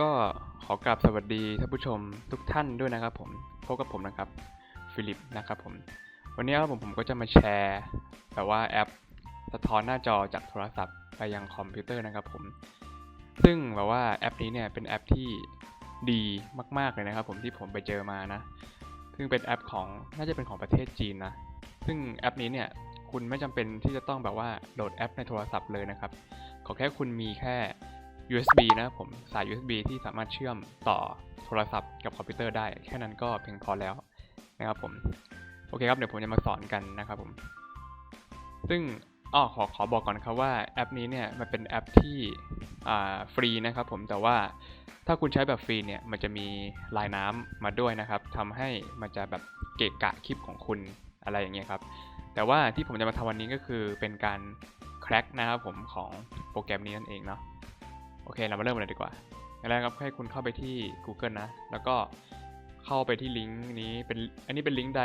ก็ขอกราบสวัสดีท่านผู้ชมทุกท่านด้วยนะครับผมพบกับผมนะครับฟิลิปนะครับผม วันนี้ครับผมผมก็จะมาแชร์แบบว่าแอปสะท้อนหน้าจอจากโทรศัพท์ไปยังคอมพิวเตอร์นะครับผม ซึ่งแบบว่าแอปนี้เนี่ยเป็นแอปที่ดีมาก ๆเลยนะครับ ผมที่ผมไปเจอมานะ ซึ่งเป็นแอปของน่าจะเป็นของประเทศจีนนะ ซึ่งแอปนี้เนี่ยคุณไม่จำเป็นที่จะต้องแบบว่าโหลดแอปในโทรศัพท์เลยนะครับ ขอแค่คุณมีแค่ USB นะครับผมสาย USB ที่สามารถเชื่อมต่อโทรศัพท์กับคอมพิวเตอร์ได้ แค่นั้นก็เพียงพอแล้วนะครับผม โอเคครับ เดี๋ยวผมจะมาสอนกันนะครับผม ซึ่งอ้อขอขอบอกก่อนครับว่าแอปนี้เนี่ยมันเป็นแอปที่อ่าฟรีนะครับผมแต่ว่าถ้าคุณใช้แบบฟรีเนี่ยมันจะมีลายน้ำมาด้วยนะครับทำให้มันจะแบบเกะกะคลิปของคุณอะไรอย่างเงี้ยครับ แต่ว่าที่ผมจะมาทำวันนี้ก็คือเป็นการแคร็กนะครับผมของโปรแกรมนี้นั่นเองเนาะ โอเค เรามาเริ่มเลยดีกว่าอย่างแรกครับให้คุณเข้าไปที่ Google นะ แล้วก็เข้าไปที่ลิงก์นี้เป็นอันนี้เป็นลิงก์ได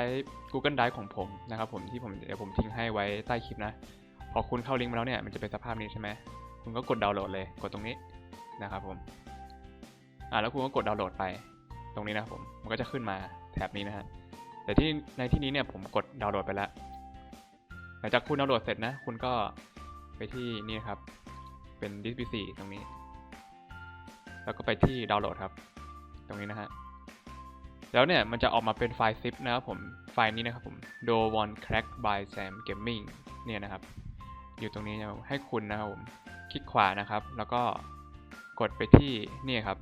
Google Drive ของผมนะครับผมที่ผมเดี๋ยวผมทิ้งให้ไว้ใต้คลิปนะ พอคุณเข้าลิงก์มาแล้วเนี่ยมันจะเป็นสภาพนี้ใช่ไหมคุณก็กดดาวน์โหลดเลยกดตรงนี้นะครับผมอ่าแล้วคุณก็กดดาวน์โหลดไปตรงนี้นะครับผมมันก็จะขึ้นมาแถบนี้นะฮะแต่ที่ในที่นี้เนี่ยผมกดดาวน์โหลดไปแล้วหลังจากคุณดาวน์โหลดเสร็จนะ คุณก็ไปที่นี่นครับ เป็น disk PC ตรงนี้ แล้วก็ไปที่ดาวน์โหลดครับ ตรงนี้นะฮะ แล้วเนี่ยมันจะออกมาเป็นไฟล์ zip นะครับผม ไฟล์นี้นะครับผม do one crack by sam gaming เนี่ยนะครับ อยู่ตรงนี้นะให้คุณนะครับผม คลิกขวานะครับ แล้วก็กดไปที่นี่ครับ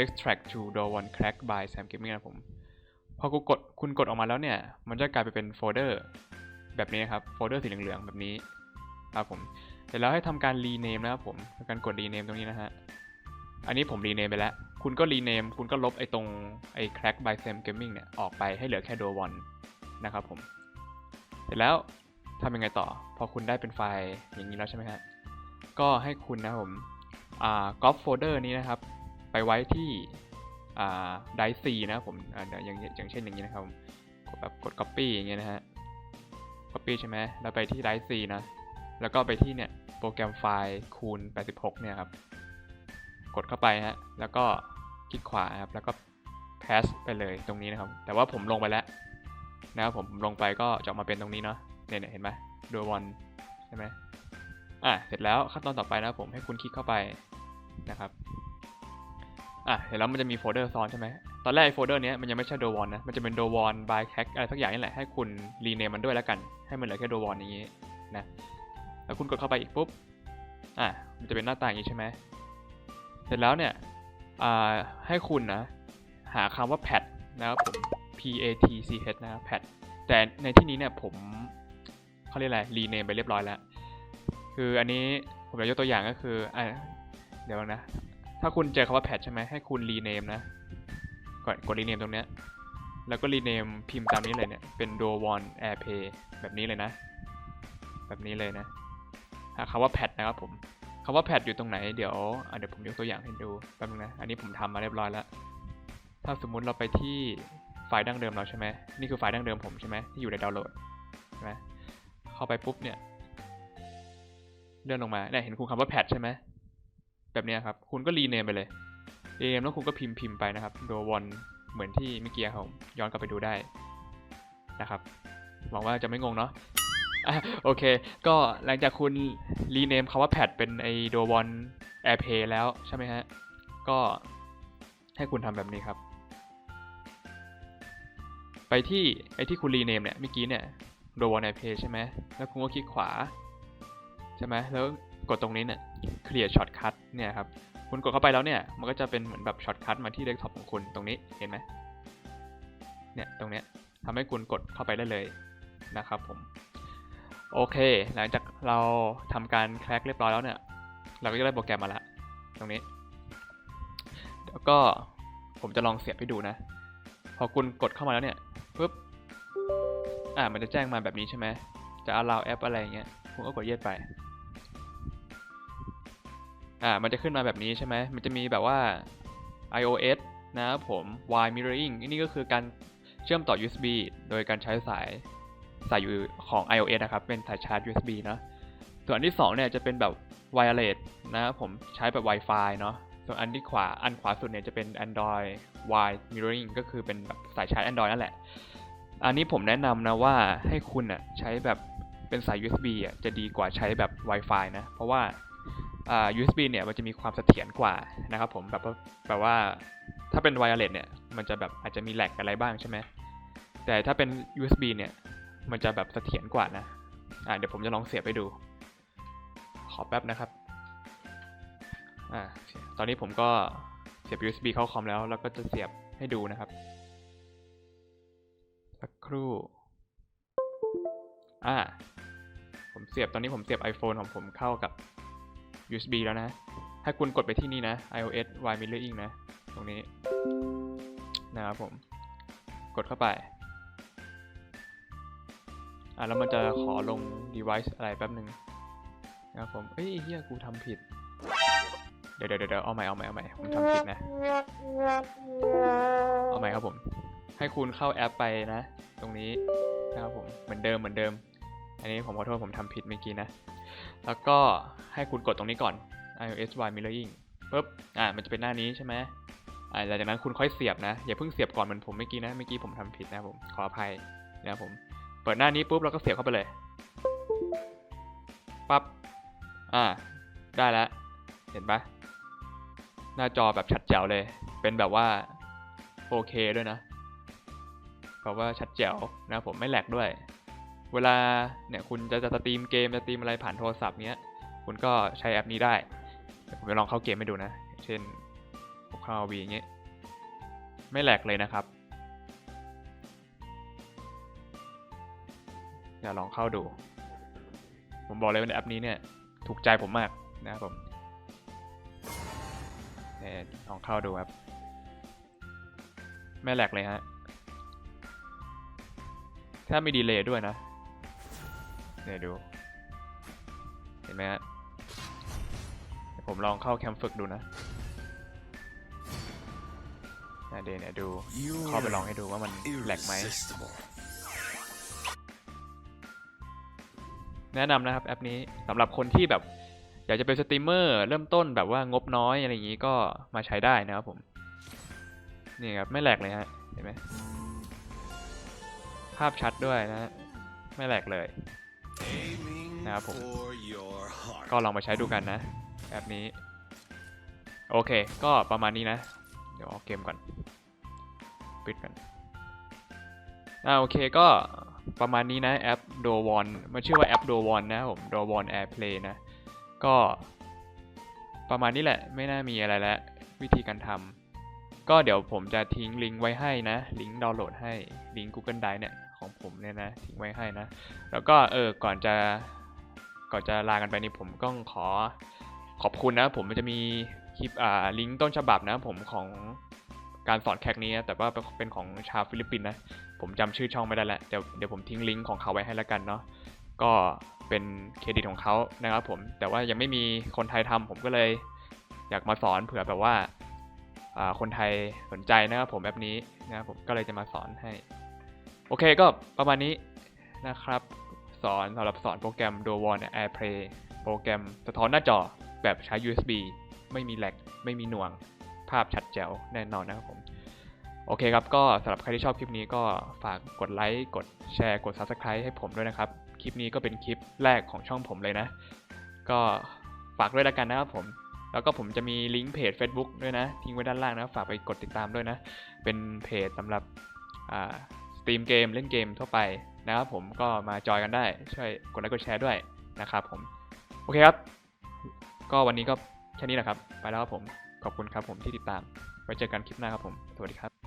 extract to do one crack by sam gaming นะครับผม พอกูกดคุณกดออกมาแล้วเนี่ย มันจะกลายไปเป็นโฟลเดอร์แบบนี้ครับ โฟลเดอร์สีเหลืองๆแบบนี้ครับผม เสร็จแล้วให้ทำการรีเนมนะครับผมการกดรีเนมตรงนี้นะฮะ อันนี้ผมรีเนมไปแล้ว คุณก็รีเนม คุณก็ลบไอ้ตรงไอ้ crack by sam gaming เนี่ยออกไปให้เหลือแค่ do one นะครับผม เสร็จแล้วทำยังไงต่อ พอคุณได้เป็นไฟล์อย่างนี้แล้วใช่ไหมฮะ ก็ให้คุณนะผมอ่าก๊อปโฟลเดอร์นี้นะครับ ไปไว้ที่อ่า drive นะผมอ่าเดี๋ยวอย่างอย่างเช่นอย่างนี้นะครับผมกดแบบกด copy อย่างเงี้ยนะฮะ copy ใช่ไหมแล้วไปที่ drive นะ แล้วก็ไปที่เนี่ยโปรแกรมไฟล์คูณ 86 เนี่ยครับ กดเข้าไปฮะแล้วก็คลิกขวาครับแล้วก็ pass ไปเลยตรงนี้นะครับ แต่ว่าผมลงไปแล้วนะครับผมลงไปก็จะออกมาเป็นตรงนี้เนาะเนี่ยเห็นไหมดูวันใช่ไหมอะเสร็จแล้วขั้นตอนต่อไปนะครับผมให้คุณคลิกเข้าไปนะครับอะเห็นแล้วมันจะมีโฟลเดอร์ซ้อนใช่ไหมตอนแรกโฟลเดอร์เนี้ยมันยังไม่ใช่ do one นะมันจะเป็น do one by hack อะไรสักอย่างนี่แหละให้คุณรีเนมมันด้วยแล้วกัน ให้มันเหลือแค่ do one อย่างนี้นะแล้วคุณกดเข้าไปอีกปุ๊บอะมันจะเป็นหน้าตาอย่างนี้ใช่ไหม สร็จแล้วเนี่ยให้คุณนะหาคำว่า pad นะครับผม p a t c h นะครับ pad แต่ในที่นี้เนี่ยผมเขาเรียกอะไรรีเนมไปเรียบร้อยแล้ว คืออันนี้ผมจะยกตัวอย่างก็คืออะเดี๋ยวนะ ถ้าคุณเจอคำว่า pad ใช่ไหมให้คุณรีเนมนะกดกดรีเนมตรงเนี้ยแล้วก็รีเนมพิมพ์ตามนี้เลยเนี่ยเป็น do one airplay แบบนี้เลยนะ แบบนี้เลยนะหาคำว่า pad นะครับผม คำว่า pad อยู่ตรงไหนเดี๋ยวเดี๋ยวผมยกตัวอย่างให้ดูแป๊บนึงนะอันนี้ผมทำมาเรียบร้อยแล้ว ถ้าสมมุติเราไปที่ไฟล์ดั้งเดิมเราใช่ไหมนี่คือไฟล์ดั้งเดิมผมใช่ไหมที่อยู่ในดาวน์โหลดใช่ไหมเข้าไปปุ๊บเนี่ยเลื่อนลงมาเนี่ยเห็นคุณคำว่า pad ใช่ไหมแบบนี้ครับ คุณก็รีเนมไปเลยรีเนมแล้วคุณก็พิมพ์พิมพ์ไปนะครับ do one เหมือนที่เมื่อกี้ผมย้อนกลับไปดูได้นะครับหวังว่าจะไม่งงเนาะ โอเค ก็หลังจากคุณรีเนมคำว่า pad เป็นไอ do one airplay แล้วใช่ไหมฮะ ก็ให้คุณทำแบบนี้ครับ ไปที่ไอที่คุณรีเนมเนี่ยเมื่อกี้เนี่ย do one airplay ใช่ไหมแล้วคุณก็คลิกขวา ใช่ไหมแล้วกดตรงนี้เนี่ย clear shortcut เนี่ยครับ คุณกดเข้าไปแล้วเนี่ย มันก็จะเป็นเหมือนแบบช็อตคัทมาที่เดสก์ท็อปของคุณตรงนี้เห็นไหมเนี่ยตรงเนี้ยทำให้คุณกดเข้าไปได้เลยนะครับผม โอเค หลังจากเราทำการแคร็กเรียบร้อยแล้วเนี่ย เราก็จะได้โปรแกรมมาล้วตรงนี้ แล้วก็ผมจะลองเสียบให้ดูนะ พอคุณกดเข้ามาแล้วเนี่ยปุ๊บ อ่า มันจะแจ้งมาแบบนี้ใช่ไหม จะ allow app อะไรเงี้ย คุณก็กด yes ไป อ่า มันจะขึ้นมาแบบนี้ใช่ไหม มันจะมีแบบว่า iOS นะครับผม Y mirroring นี่ก็คือการเชื่อมต่อ USB โดยการใช้สาย สายอยู่ของ iOS นะครับ เป็นสายชาร์จ USB เนอะส่วนอันที่2เนี่ยจะเป็นแบบ wireless นะครับผมใช้แบบ Wi-Fi เนาะส่วนอันที่ขวาอันขวาสุดเนี่ยจะเป็น Android Wide Mirroring ก็คือเป็นแบบสายชาร์จ Android นั่นแหละ อันนี้ผมแนะนำนะว่าให้คุณอะใช้แบบเป็นสาย USB อะจะดีกว่าใช้แบบ Wi-Fi นะ เพราะว่าอ่า USB เนี่ยมันจะมีความเสถียรกว่านะครับผมแบบแบบว่าถ้าเป็น Wireless เนี่ยมันจะแบบอาจจะมีแลกอะไรบ้างใช่ไหมแต่ถ้าเป็น USB เนี่ย มันจะแบบเสถียรกว่านะอ่าเดี๋ยวผมจะลองเสียบไปดู ขอแป๊บนะครับอ่าตอนนี้ผมก็เสียบ USB เข้าคอมแล้ว แล้วก็จะเสียบให้ดูนะครับสักครู่อ่าผมเสียบตอนนี้ผมเสียบ iPhone ของผมเข้ากับ USB แล้วนะให้คุณกดไปที่นี่นะ iOS Y Mirroring นะ ตรงนี้ นะครับผม กดเข้าไป อ่าแล้วมันจะขอลง device อะไรแป๊บหนึ่งนะครับผมเอ้ยเฮียกูทำผิด เดี๋ยวเดี๋ยวเดี๋ยวเอาใหม่เอาใหม่เอาใหม่ผมทำผิดนะ เอาใหม่ครับผม ให้คุณเข้าแอปไปนะ ตรงนี้นะครับผมเหมือนเดิมเหมือนเดิม อันนี้ผมขอโทษผมทำผิดเมื่อกี้นะ แล้วก็ให้คุณกดตรงนี้ก่อน iOS Y Mirroring ปุ๊บอ่ามันจะเป็นหน้านี้ใช่ไหมอ่าหลังจากนั้นคุณค่อยเสียบนะ อย่าเพิ่งเสียบก่อนเหมือนผมเมื่อกี้นะ เมื่อกี้ผมทำผิดนะผม ขออภัยนะครับผม เปิดหน้านี้ปุ๊บเราก็เสียบเข้าไปเลย ปั๊บ อ่า ได้แล้ว เห็นปะหน้าจอแบบชัดแจ๋วเลย เป็นแบบว่า 4K ด้วยนะแบบว่าชัดแจ๋วนะผมไม่แหลกด้วย เวลาเนี่ยคุณจะจะสตรีมเกมจะสตรีมอะไรผ่านโทรศัพท์เนี้ย คุณก็ใช้แอปนี้ได้เดี๋ยวผมจะลองเข้าเกมให้ดูนะ เช่นผมเข้าวีอย่างเงี้ย ไม่แหลกเลยนะครับ อย่าลองเข้าดู ผมบอกเลยว่าในแอปนี้เนี่ยถูกใจผมมากนะครับผมเนี่ยลองเข้าดูครับ ไม่แหลกเลยฮะถ้ามีดีเลย์ด้วยนะเนี่ยดู เห็นไหมฮะเดี๋ยวผมลองเข้าแคมป์ฝึกดูนะนะเดยวเนี่ยดูเข้าไปลองให้ดูว่ามันแหลกไหม แนะนำนะครับแอปนี้สำหรับคนที่แบบอยากจะเป็นสตรีมเมอร์เริ่มต้นแบบว่างบน้อยอะไรอย่างนี้ก็มาใช้ได้นะครับผม นี่ครับไม่แหลกเลยฮะเห็นไหมภาพชัดด้วยนะ ไม่แหลกเลย Aiming Nah, po. for your heart. ก็ลองมาใช้ดูกันนะแอปนี้ โอเค ก็ประมาณนี้นะ เดี๋ยวออกเกมก่อน ปิดกันอ่าโอเคก็ ประมาณนี้นะแอป d o w o n มันชื่อว่าแอป d o w o n นะครับผม d o w o n Airplay นะ ก็ประมาณนี้แหละ ไม่น่ามีอะไรแล้ววิธีการทำก็เดี๋ยวผมจะทิ้งลิงก์ไว้ให้นะ ลิงก์ดาวน์โหลดให้ลิงก์ Google Drive เนี่ยของผมเนี่ยนะทิ้งไว้ให้นะ แล้วก็เออก่อนจะก่อนจะลากันไปนี่ผมก็ขอขอบคุณนะ ผมจะมีคลิปอ่าลิงก์ต้นฉบับนะ ผมของการสอนแคกนี้นะแต่ว่าเป็นของชาวฟิลิปปินส์นะ ผมจำชื่อช่องไม่ได้แล้วเดี๋ยวเดี๋ยวผมทิ้งลิงก์ของเขาไว้ให้แล้วกันเนาะก็เป็นเครดิตของเขานะครับผมแต่ว่ายังไม่มีคนไทยทำผมก็เลย อยากมาสอนเผื่อแบบว่าคนไทยสนใจนะครับผมแบบนี้นะครับผมก็เลยจะมาสอนให้ โอเคก็ประมาณนี้นะครับสอนสำหรับสอนโปรแกรม d o w o n AirPlay โปรแกรมสะท้อนหน้าจอแบบใช้ USB ไม่มีแลกไม่มีหน่วงภาพชัดแจ๋วแน่นอนนะครับผม โอเคครับ ก็สำหรับใครที่ชอบคลิปนี้ก็ฝากกดไลค์ กดแชร์ กด Subscribe ให้ผมด้วยนะครับ คลิปนี้ก็เป็นคลิปแรกของช่องผมเลยนะ ก็ฝากด้วยล้วกันนะครับผม แล้วก็ผมจะมีลิงก์เพจ Facebook ด้วยนะ ทิ้งไว้ด้านล่างนะ ฝากไปกดติดตามด้วยนะ เป็นเพจสำหรับสตรีมเกมเล่นเกมทั่วไปนะครับผมก็มาจอยกันได้ ช่วยกดไลค์กดแชร์ด้วยนะครับผม โอเคครับ ก็วันนี้ก็แค่นี้แหละครับ ไปแล้วครับผม ขอบคุณครับผมที่ติดตาม ไว้เจอกันคลิปหน้าครับผม สวัสดีครับ